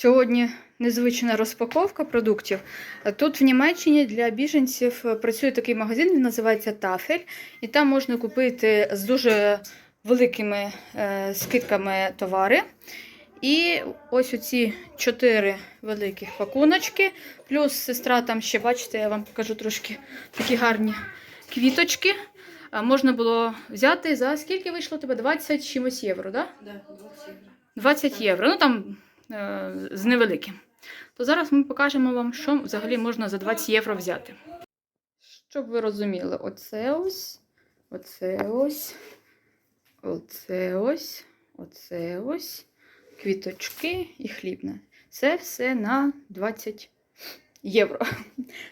Сьогодні незвична розпаковка продуктів. Тут в Німеччині для біженців працює такий магазин, він називається Тафель, і там можна купити з дуже великими е, скидками товари. І ось оці чотири великих пакуночки. Плюс сестра там ще, бачите, я вам покажу трошки такі гарні квіточки. А Можна було взяти за скільки вийшло тебе? 20 чимось євро, так? Да? Да, 20 євро. 20 євро, ну там е, з невеликим. То зараз ми покажемо вам, що взагалі можна за 20 євро взяти. Щоб ви розуміли, оце ось, оце ось, оце ось, оце ось, квіточки і хлібне. Це все на 20 євро.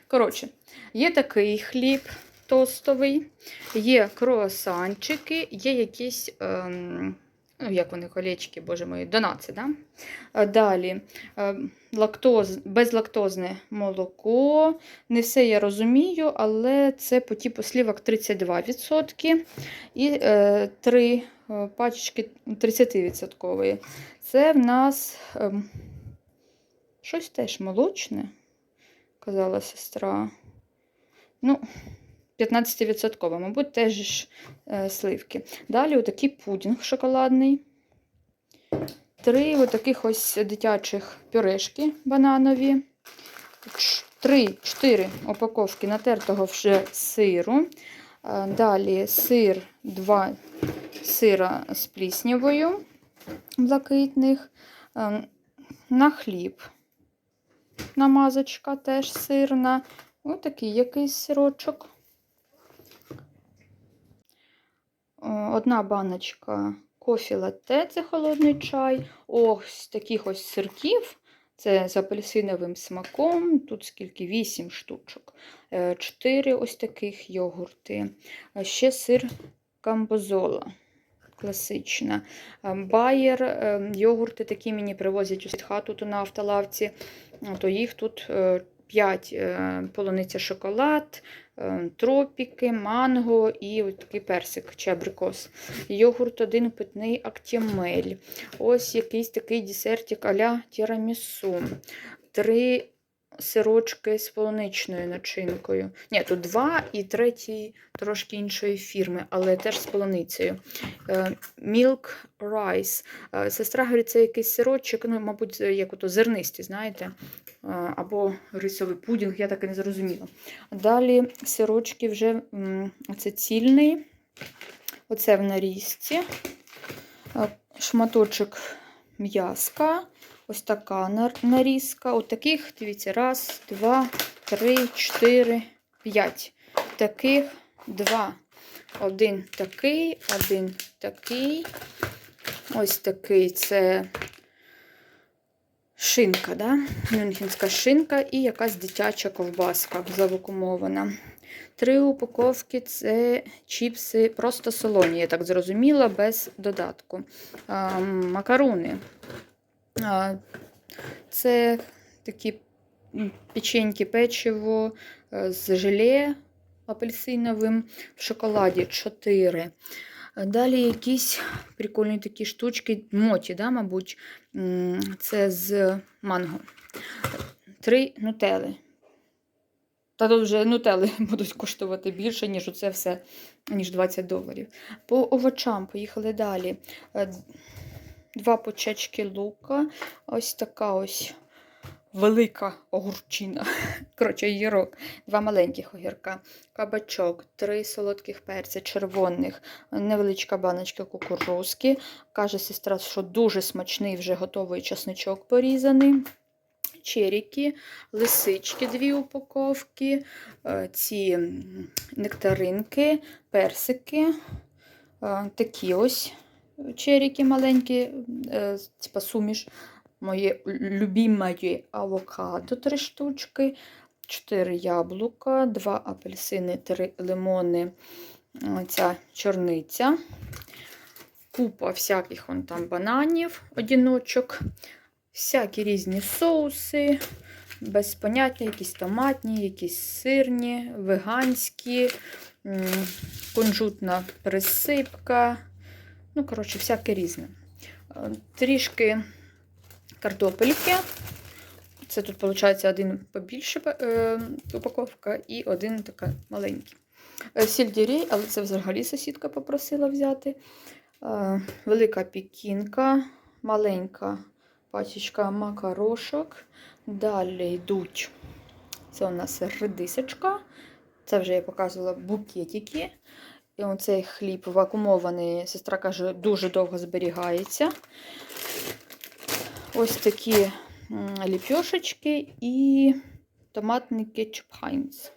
Коротше, є такий хліб тостовий, є круасанчики, є якісь. Ем, ну, як вони колечки, боже мої, донаци, да? Е, Далі е, лактоз, безлактозне молоко. Не все я розумію, але це по типу слівок 32%. І е, три е, пачечки 30%. Це в нас е, щось теж молочне, казала сестра. Ну, 15%, мабуть, теж е, сливки. Далі отакий пудінг шоколадний. Три отаких ось дитячих пюрешки бананові. Три-чотири упаковки натертого вже сиру. Е, Далі сир, два сира з пліснявою блакитних. Е, На хліб. Намазочка теж сирна. Ось такий якийсь сирочок. Одна баночка кофі латте, це холодний чай. Ось таких ось сирків. Це з апельсиновим смаком. Тут скільки? 8 штучок. 4 ось таких йогурти. Ще сир камбозола. Класична. Е, Байер, е, йогурти такі мені привозять у хату тут на автолавці. То їх тут 5 полуниця шоколад, е, тропіки, манго і такий персик чи абрикос. Йогурт один питний актімель. Ось якийсь такий десертик а-ля тірамісу. Три сирочки з полуничною начинкою. Ні, тут два і третій трошки іншої фірми, але теж з полуницею. Е, Milk Rice. Е, Сестра говорить, це якийсь сирочок, ну, мабуть, як ото зернисті, знаєте, Е, або рисовий пудінг, я так і не зрозуміла. Далі сирочки вже м, оце цільний, оце в нарізці, Е, шматочок м'яска, ось така нарізка. От таких, дивіться, раз, два, три, чотири, п'ять. Таких два. Один такий, один такий. Ось такий це шинка, да? мюнхенська шинка і якась дитяча ковбаска завакумована. Три упаковки це чіпси, просто солоні, я так зрозуміла, без додатку. А, макаруни. Це такі печеньки, печиво е, з желе апельсиновим в шоколаді 4. Далі якісь прикольні такі штучки, моті, да, мабуть, це з манго. Три нутели. Та тут вже нутели будуть коштувати більше, ніж оце все, ніж 20 доларів. По овочам поїхали далі. Два почечки лука. Ось така ось велика огурчина. Коротше, огірок. Два маленьких огірка. Кабачок, три солодких перця, червоних, невеличка баночка кукурузки. Каже сестра, що дуже смачний вже готовий часничок порізаний. Черіки, лисички, дві упаковки, е, ці нектаринки, персики, е, такі ось черіки маленькі, е, типа суміш, моє любимое авокадо, три штучки, чотири яблука, два апельсини, три лимони, е, ця чорниця, купа всяких вон там бананів, одіночок, всякі різні соуси, без поняття, якісь томатні, якісь сирні, веганські, кунжутна присипка. Ну, коротше, всяке різне. Е, Трішки картопельки. Це тут, виходить, один побільше е, упаковка і один така маленький. Е, Сельдерей, але це взагалі сусідка попросила взяти. Велика пікінка, маленька пачечка макарошок. Далі йдуть. Це у нас редисочка. Це вже я показувала букетики. І оцей хліб вакуумований, сестра каже, дуже довго зберігається. Ось такі ліпьошечки і томатний кетчуп Хайнц.